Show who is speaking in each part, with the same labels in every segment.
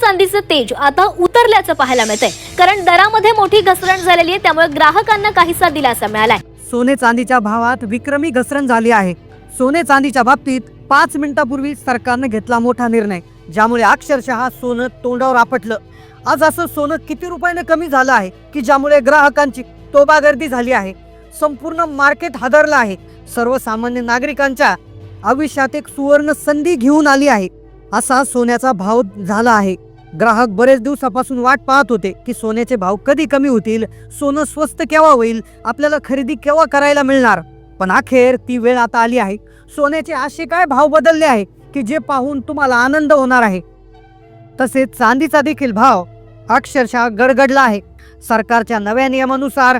Speaker 1: चांदीचं तेज आता उतरल्याचं पाहायला मिळतंय. कारण दरामध्ये मोठी घसरण झालेली आहे त्यामुळे ग्राहकांना काहीसा दिलासा मिळालाय.
Speaker 2: सोने चांदीच्या भावात विक्रमी घसरण झाली आहे. सोने चांदीच्या बाबतीत पाच मिनिटापूर्वी सरकारने घेतला मोठा निर्णय ज्यामुळे अक्षरशः सोनं तोंडावर आपटलं. आज असं सोनं किती रुपयाने कमी झालं आहे की ज्यामुळे ग्राहकांची तोबा गर्दी झाली आहे. संपूर्ण मार्केट हादरलं आहे. सर्वसामान्य नागरिकांच्या आयुष्यात एक सुवर्ण संधी घेऊन आली आहे असा सोन्याचा भाव झाला आहे. ग्राहक बरेच दिवसापासून वाट पाहत होते की सोन्याचे भाव कधी कमी होतील सोनं स्वस्त केव्हा होईल आपल्याला खरेदी केव्हा करायला मिळणार? पण अखेर ती वेळ आता आली आहे. सोन्याचे असे काय भाव बदलले आहे की जे पाहून तुम्हाला आनंद होणार आहे? तसेच चांदीचा देखील भाव अक्षरशः गडगडला आहे. सरकारच्या नव्या नियमानुसार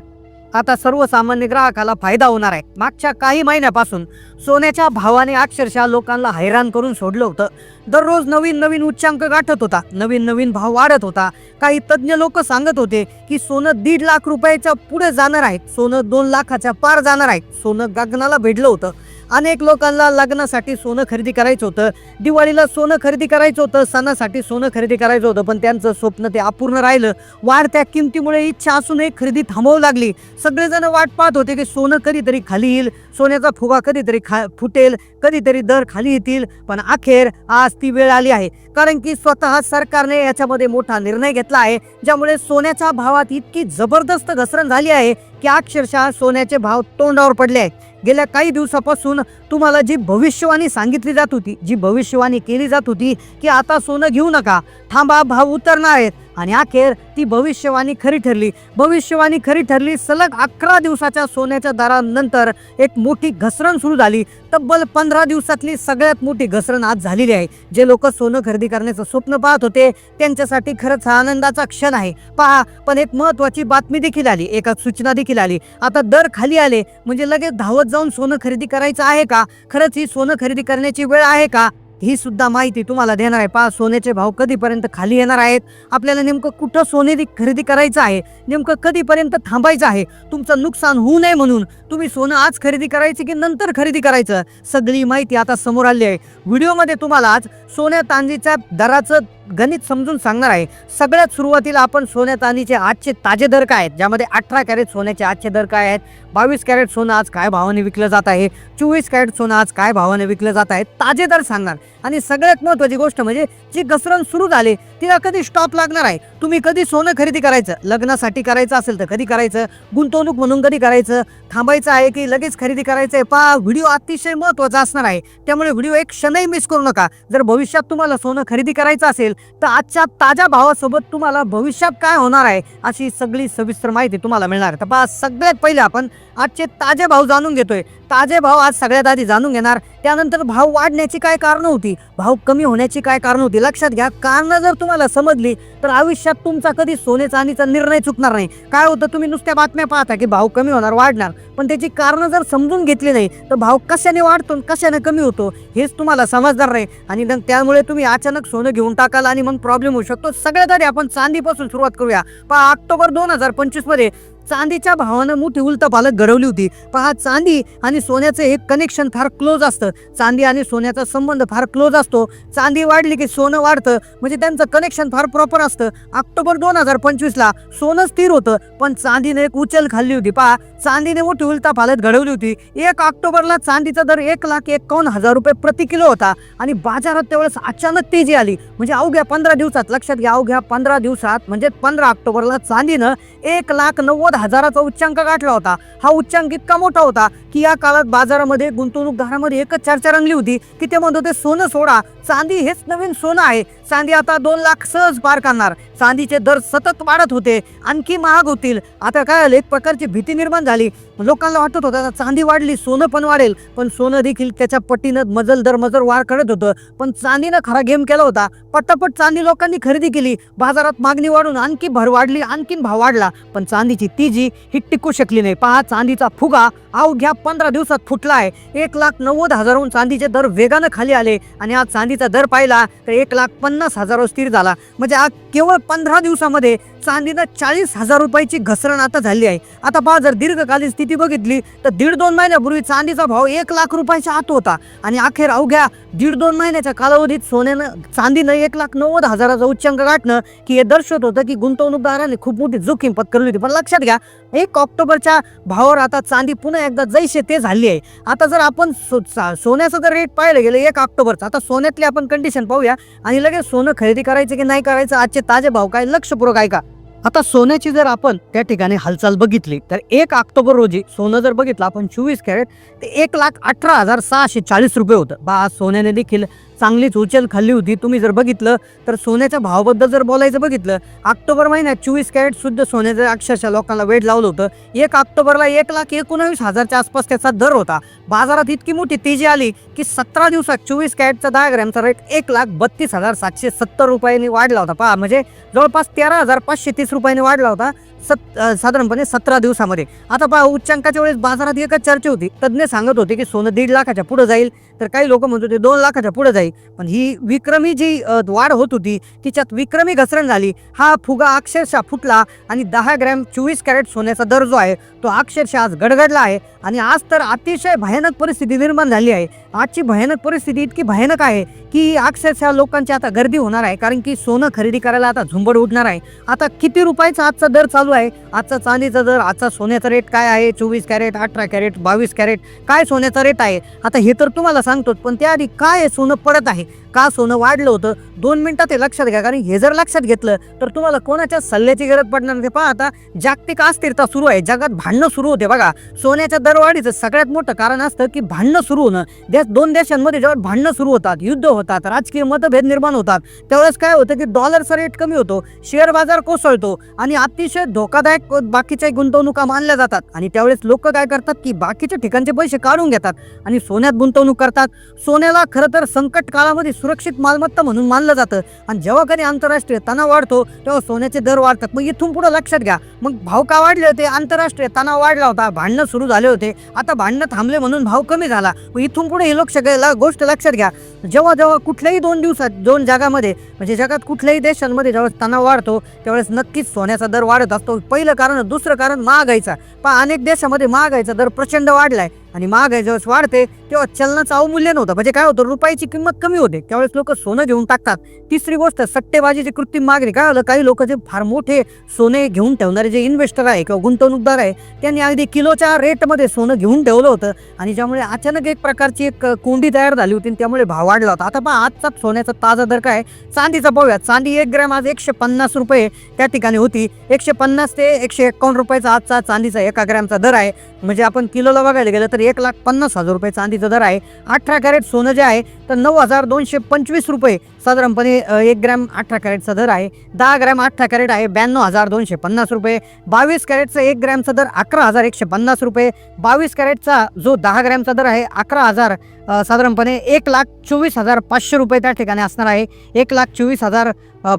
Speaker 2: आता सर्वसामान्य ग्राहकाला फायदा होणार आहे. मागच्या काही महिन्यापासून सोन्याच्या भावाने अक्षरशः लोकांना हैराण करून सोडलं होतं. दररोज नवीन नवीन उच्चांक गाठत होता. नवीन नवीन भाव वाढत होता. काही तज्ज्ञ लोक सांगत होते की सोनं दीड लाख रुपयाच्या पुढे जाणार आहे. सोनं दोन लाखाच्या पार जाणार आहे. सोनं गगनाला भेटलं होतं. अनेक लोकांना लग्नासाठी सोनं खरेदी करायचं होतं. दिवाळीला सोनं खरेदी करायचं होतं. सणासाठी सोनं खरेदी करायचं होतं. पण त्यांचं स्वप्न ते अपूर्ण राहिलं. वाढत्या किमतीमुळे इच्छा असूनही खरेदी थांबवू लागली. सगळेजण वाट पाहत होते की सोनं कधीतरी खाली येईल. सोन्याचा फुगा कधीतरी खा फुटेल. कधीतरी दर खाली येतील. पण अखेर आज ती वेळ आली आहे. कारण की स्वतः सरकारने याच्यामध्ये मोठा निर्णय घेतला आहे. ज्यामुळे सोन्याच्या भावात इतकी जबरदस्त घसरण झाली आहे. की अक्षरशः सोन्याचे भाव तोंडावर पडले आहेत? गेल्या काही दिवसापासून तुम्हाला जी भविष्यवाणी सांगितली जात होती जी भविष्यवाणी केली जात होती की आता सोनं घेऊ नका. थांबा भाव उतरणार आहेत. आणि अखेर ती भविष्यवाणी खरी ठरली. भविष्यवाणी खरी ठरली सलग अकरा दिवसाच्या सोन्याच्या दरानंतर एक मोठी घसरण सुरू झाली. तब्बल पंधरा दिवसातली सगळ्यात मोठी घसरण आज झालेली आहे. जे लोक सोनं खरेदी करण्याचं स्वप्न पाहत होते त्यांच्यासाठी खरंच हा आनंदाचा क्षण आहे. पहा पण एक महत्वाची बातमी देखील आली एका सूचना देखील आली. आता दर खाली आले म्हणजे लगेच धावत जाऊन सोनं खरेदी करायचं आहे का? खरंच ही सोनं खरेदी करण्याची वेळ आहे का? ही सुद्धा माहिती तुम्हाला देणार आहे. पहा सोन्याचे भाव कधीपर्यंत खाली येणार आहेत? आपल्याला नेमकं कुठं सोने खरेदी करायचं आहे? नेमकं कधीपर्यंत थांबायचं आहे? तुमचं नुकसान होऊ नये म्हणून तुम्ही सोनं आज खरेदी करायचं की नंतर खरेदी करायचं? सगळी माहिती आता समोर आली आहे. व्हिडिओमध्ये तुम्हाला आज सोन्या चांदीच्या दराचं गणित समजून सांगणार आहे. सगळ्यात सुरुवातीला आपण सोन्या चांदीचे आजचे ताजे दर काय आहेत? ज्यामध्ये अठरा कॅरेट सोन्याचे आजचे दर काय आहेत? बावीस कॅरेट सोनं आज काय भावाने विकलं जात आहे? चोवीस कॅरेट सोनं आज काय भावाने विकलं जात आहे? ताजे दर सांगणार. आणि सगळ्यात महत्त्वाची गोष्ट म्हणजे जी घसरण सुरू झाली तिला कधी स्टॉप लागणार आहे? तुम्ही कधी सोनं खरेदी करायचं? लग्नासाठी करायचं असेल तर कधी करायचं? गुंतवणूक म्हणून कधी करायचं? थांबायचं आहे की लगेच खरेदी करायचं आहे पहा व्हिडिओ अतिशय महत्त्वाचा असणार आहे. त्यामुळे व्हिडिओ एक क्षणही मिस करू नका. जर भविष्यात तुम्हाला सोनं खरेदी करायचं असेल तर आजच्या ताज्या भावासोबत तुम्हाला भविष्यात काय होणार आहे अशी सगळी सविस्तर माहिती तुम्हाला मिळणार आहे. तर पहा सगळ्यात पहिले आपण आजचे ताजे भाव जाणून घेतोय. ताजे भाव आज सगळ्यात आधी जाणून घेणार. त्यानंतर भाव वाढण्याची काय कारणं होती? भाव कमी होण्याची काय कारणं होती? लक्षात घ्या कारणं जर तुम्हाला समजली तर आयुष्यात तुमचा कधी सोने चांदीचा निर्णय चुकणार नाही. काय होतं? तुम्ही नुसत्या बातम्या पाहता की भाव कमी होणार वाढणार. पण त्याची कारणं जर समजून घेतली नाही तर भाव कशाने वाढतो कशाने कमी होतो हेच तुम्हाला समजणार नाही. आणि मग त्यामुळे तुम्ही अचानक सोनं घेऊन टाकाल आणि मग प्रॉब्लेम होऊ शकतो. सगळ्यात आधी आपण चांदीपासून सुरुवात करूया. पहा ऑक्टोबर दोन हजार पंचवीसमध्ये चांदीच्या भावानं मोठी उलट घडवली होती. पहा चांदी आणि सोन्याचं हे कनेक्शन फार क्लोज असतं. चांदी आणि सोन्याचा संबंध फार क्लोज असतो. चांदी वाढली की सोनं वाढतं. म्हणजे त्यांचं कनेक्शन फार प्रॉपर असतं. ऑक्टोबर दोन हजार पंचवीसला सोनं स्थिर होतं पण चांदीने एक उचल खाल्ली होती. पहा चांदीने मोठी उलटपालत घडवली होती. एक ऑक्टोबरला चांदीचा दर एक लाख एकावन्न हजार रुपये प्रति किलो होता आणि बाजारात त्यावेळेस अचानक तेजी आली. म्हणजे अवघ्या पंधरा दिवसात लक्षात घ्या अवघ्या पंधरा दिवसात म्हणजे पंधरा ऑक्टोबरला चांदीनं एक लाख नव्वद हजाराचा उच्चांक गाठला होता. हा उच्चांक इतका मोठा होता की या काळात बाजारामध्ये गुंतवणूकदारामध्ये एकच चर्चा रंगली होती की ते म्हणत होते सोनं सोडा चांदी हेच नवीन सोनं आहे. चांदी आता दोन लाख सहज पार करणार. चांदीचे दर सतत वाढत होते. आणखी महाग होतील. आता काय झालं? एक प्रकारची भीती निर्माण झाली. लोकांना वाटत होतं आता चांदी वाढली सोनं पण वाढेल. पण सोनं देखील त्याच्या पटीनं मजल दर मजल वाढ करत होतं. पण चांदीनं खरा गेम केला होता. पटापट चांदी लोकांनी खरेदी केली. बाजारात मागणी वाढून आणखी भर वाढली आणखीन भाव वाढला. पण चांदीची तीजी ही टिकू शकली नाही. पहा चांदीचा फुगा अवघ्या पंधरा दिवसात फुटला आहे एक लाख नव्वद हजारहून चांदीचे दर वेगानं खाली आले. आणि आज चांदीचा दर पाहिला तर एक लाख पन्नास पन्नास हजारावर स्थिर झाला. म्हणजे आज केवळ पंधरा दिवसामध्ये चांदीनं चाळीस हजार रुपयाची घसरण आता झाली आहे. आता पहा जर दीर्घकालीन स्थिती बघितली तर दीड दोन महिन्यापूर्वी चांदीचा भाव एक लाख रुपयाच्या आत होता. आणि अखेर अवघ्या दीड दोन महिन्याच्या कालावधीत सोन्यानं चांदीनं एक लाख नव्वद हजाराचा उच्चांक गाठणं की हे दर्शवत होतं की गुंतवणूकदारांनी खूप मोठी जोखीम पत्करली होती. पण लक्षात घ्या एक ऑक्टोबरच्या भावावर आता चांदी पुन्हा एकदा जैसे ते झाली आहे. आता जर आपण सो सा- सोन्याचं जर रेट पाहिलं गेलं एक ऑक्टोबरचा आता सोन्यातली आपण कंडिशन पाहूया आणि लगेच सोनं खरेदी करायचं की नाही करायचं आजचे ताजे भाव काय लक्षपूर्वक आहे का आता सोन्याची जर आपण त्या ठिकाणी हालचाल बघितली तर एक ऑक्टोबर रोजी सोनं जर बघितलं आपण चोवीस कॅरेट ते एक लाख अठरा हजार सहाशे चाळीस रुपये होतं. बा सोन्याने देखील चांगलीच उचल खाल्ली होती. तुम्ही जर बघितलं तर सोन्याच्या भावाबद्दल जर बोलायचं बघितलं ऑक्टोबर महिन्यात चोवीस कॅरेट शुद्ध सोन्याचं अक्षरशः लोकांना वेट लावलं होतं. एक ऑक्टोबरला एक लाख एकोणावीस हजारच्या आसपास त्याचा दर होता. बाजारात इतकी मोठी तेजी आली की सतरा दिवसात चोवीस कॅरेटचा दहा ग्रॅमचा रेट एक लाख बत्तीस हजार सातशे सत्तर रुपयांनी वाढला होता. पहा म्हणजे जवळपास तेरा हजार पाचशे तीस रुपयांनी वाढला होता सत साधारणपणे सतरा दिवसामध्ये. आता पहा उच्चांकाच्या वेळेस बाजारात एकच चर्चा होती. तज्ज्ञ सांगत होते की सोनं दीड लाखाच्या पुढे जाईल. तर काही लोक म्हणत होते दोन लाखाच्या पुढे जाईल. पण ही विक्रमी जी वाढ होत होती तिच्यात विक्रमी घसरण झाली. हा फुगा अक्षरशः फुटला आणि दहा ग्रॅम चोवीस कॅरेट सोन्याचा दर जो आहे तो अक्षरशः आज गडगडला आहे आणि आज तर अतिशय भयानक परिस्थिती निर्माण झाली आहे. आजची भयानक परिस्थिती इतकी भयानक आहे की अक्षरशः लोकांची आता गर्दी होणार आहे कारण की सोनं खरेदी करायला आता झुंबड उडणार आहे. आता किती रुपयाचा आजचा दर चालू आहे? आजचा चांदीचा दर आजचा सोन्याचा रेट काय आहे? चोवीस कॅरेट अठरा कॅरेट बावीस कॅरेट काय सोन्याचा रेट आहे? आता हे तर तुम्हाला सांगतो पण त्याआधी काय सोनं पडत करत आहे. का सोनं वाढलं होतं? दोन मिनटात हे लक्षात घ्या कारण हे जर लक्षात घेतलं तर तुम्हाला कोणाच्या सल्ल्याची गरज पडणार नाही. पहा आता जागतिक अस्थिरता सुरू आहे. जगात भांडणं सुरू होते. बघा सोन्याच्या दरवाढीचं सगळ्यात मोठं कारण असतं की भांडणं सुरू होणं. देश दोन देशांमध्ये जेव्हा भांडणं सुरू होतात युद्ध होतात राजकीय मतभेद निर्माण होतात त्यावेळेस काय होतं की डॉलरचा रेट कमी होतो शेअर बाजार कोसळतो आणि अतिशय धोकादायक बाकीच्या गुंतवणुका मानल्या जातात. आणि त्यावेळेस लोक काय करतात की बाकीच्या ठिकाणचे पैसे काढून घेतात आणि सोन्यात गुंतवणूक करतात. सोन्याला खरं तर संकट काळामध्ये सुरक्षित मालमत्ता म्हणून मानलं जातं. आणि जेव्हा कधी आंतरराष्ट्रीय तणाव वाढतो तेव्हा सोन्याचे दर वाढतात. मग इथून पुढे लक्षात घ्या. मग भाव का वाढले होते? आंतरराष्ट्रीय तणाव वाढला होता. भांडणं सुरू झाले होते. आता भांडणं थांबले म्हणून भाव कमी झाला. मग इथून पुढे ही लोक गोष्ट लक्षात घ्या. जेव्हा जेव्हा कुठल्याही दोन दिवसात दोन जगामध्ये म्हणजे जगात कुठल्याही देशांमध्ये जेव्हा तणाव वाढतो त्यावेळेस नक्कीच सोन्याचा दर वाढत असतो. पहिलं कारण दुसरं कारण महागाईचा. पण अनेक देशामध्ये महागाईचा दर प्रचंड वाढलाय. आणि महागाई जेव्हा वाढते तेव्हा चलनाचं अवमूल्यन होतं. म्हणजे काय होतं रुपयाची किंमत कमी होते. त्यावेळेस लोक सोनं घेऊन टाकतात. तिसरी गोष्ट सट्टेबाजीची कृत्रिम मागणी. काय होतं काही लोक जे फार मोठे सोने घेऊन ठेवणारे जे इन्व्हेस्टर आहे किंवा गुंतवणूकदार आहे त्यांनी अगदी किलोच्या रेटमध्ये सोनं घेऊन ठेवलं होतं. आणि ज्यामुळे अचानक एक प्रकारची एक कोंडी तयार झाली होती त्यामुळे भाव वाढला होता. आता पहा आजचा सोन्याचा ताजा दर काय? चांदीचा पाहूया चांदी एक ग्रॅम आज एकशे पन्नास रुपये त्या ठिकाणी होती. एकशे पन्नास ते एकशे एकावन्न रुपयाचा आजचा चांदीचा एका ग्रॅमचा दर आहे. म्हणजे आपण किलोला बघायला गेलं तर तर एक लाख पन्नास हजार रुपये चांदीचा दर आहे. अठरा कॅरेट सोनं जे आहे तर नऊ हजार दोनशे पंचवीस रुपये साधारणपणे एक ग्रॅम अठरा कॅरेटचा दर आहे. दहा ग्रॅम अठरा कॅरेट आहे ब्याण्णव हजार दोनशे पन्नास रुपये. बावीस कॅरेटचा एक ग्रॅमचा दर अकरा हजार एकशे पन्नास रुपये. बावीस कॅरेटचा जो दहा ग्रॅमचा दर आहे अकरा हजार साधारणपणे एक लाख चोवीस हजार पाचशे रुपये त्या ठिकाणी असणार आहे. एक लाख चोवीस हजार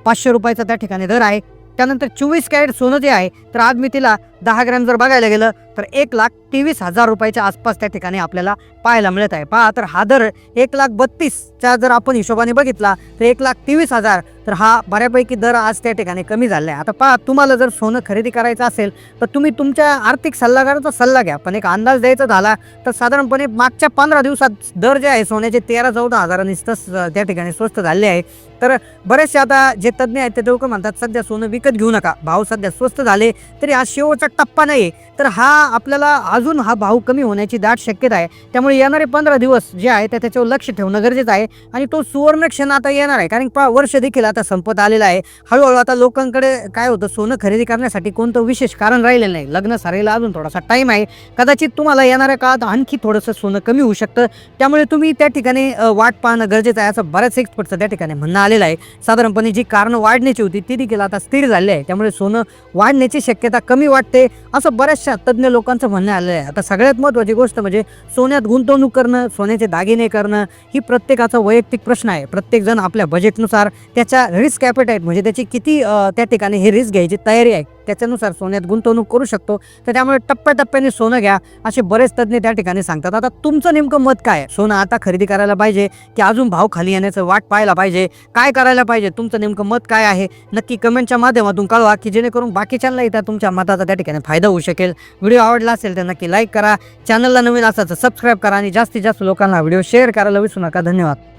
Speaker 2: पाचशे रुपयाचा त्या ठिकाणी दर आहे. त्यानंतर चोवीस कॅरेट सोनं जे आहे तर आज मी तिला दहा ग्रॅम जर बघायला गेलं तर एक लाख तेवीस हजार रुपयाच्या आसपास त्या ठिकाणी आपल्याला पाहायला मिळत आहे. पहा तर हा दर एक लाख बत्तीसच्या जर आपण हिशोबाने बघितला तर एक लाख तेवीस हजार तर हा बऱ्यापैकी दर आज त्या ठिकाणी कमी झाला आहे आता पहा तुम्हाला जर सोनं खरेदी करायचं असेल तर तुम्ही तुमच्या आर्थिक सल्लागाराचा सल्ला घ्या. पण एक अंदाज द्यायचा झाला तर साधारणपणे मागच्या पंधरा दिवसात दर जे आहे सोन्याचे तेरा चौदा हजारांनी त्या ठिकाणी स्वस्त झाले आहे. तर बरेचसे आता जे तज्ज्ञ आहेत ते लोक म्हणतात सध्या सोनं विकत घेऊ नका. भाव सध्या स्वस्त झाले तरी आज शेवटचा टप्पा नाही तर हा आपल्याला अजून हा भाव कमी होण्याची दाट शक्यता आहे. त्यामुळे येणारे पंधरा दिवस जे आहे ते त्याच्यावर लक्ष ठेवणं गरजेचं आहे. आणि तो सुवर्ण क्षण आता येणार आहे. कारण पा वर्ष देखील आता संपत आलेला आहे. हळूहळू आता लोकांकडे काय होतं सोनं खरेदी करण्यासाठी कोणतं विशेष कारण राहिलेलं नाही. लग्न सारायला अजून थोडासा टाईम आहे. कदाचित तुम्हाला येणाऱ्या काळात आणखी थोडंसं सोनं कमी होऊ शकतं. त्यामुळे तुम्ही त्या ठिकाणी वाट पाहणं गरजेचं आहे असं बऱ्याच एक्सपर्टचं त्या ठिकाणी म्हणणं आलेलं आहे. साधारणपणे जी कारणं वाढण्याची होती ती देखील आता स्थिर झाली आहे. त्यामुळे सोनं वाढण्याची शक्यता कमी वाटते. असं बऱ्याचशा तज्ज्ञ लोकांचं म्हणणं आलेलं आहे आता सगळ्यात महत्त्वाची गोष्ट म्हणजे सोन्यात गुंतवणूक करणं सोन्याचे दागिने करणं ही प्रत्येकाचा वैयक्तिक प्रश्न आहे. प्रत्येकजण आपल्या बजेटनुसार त्याच्या रिस्क ॲपेटाईट म्हणजे त्याची किती त्या ठिकाणी हे रिस्क घ्यायची तयारी आहे. त्याच्यानुसार सोन्यात गुंतवणूक करू शकतो. तर त्यामुळे टप्प्याटप्प्याने सोनं घ्या. असे बरेच तज्ज्ञ त्या ठिकाणी सांगतात. आता तुमचं नेमकं मत काय? आहे? सोनं आता खरेदी करायला पाहिजे की अजून भाव खाली येण्याचं वाट पाहायला पाहिजे? काय करायला पाहिजे? तुमचं नेमकं मत काय आहे? नक्की कमेंटच्या माध्यमातून कळवा की जेणेकरून बाकीच्यांना इथं तुमच्या मताचा त्या ठिकाणी फायदा होऊ शकेल. व्हिडिओ आवडला असेल तर नक्की लाईक करा. चॅनलला नवीन असाल तर सबस्क्राईब करा आणि जास्तीत जास्त लोकांना व्हिडिओ शेअर करायला विसरू नका. धन्यवाद.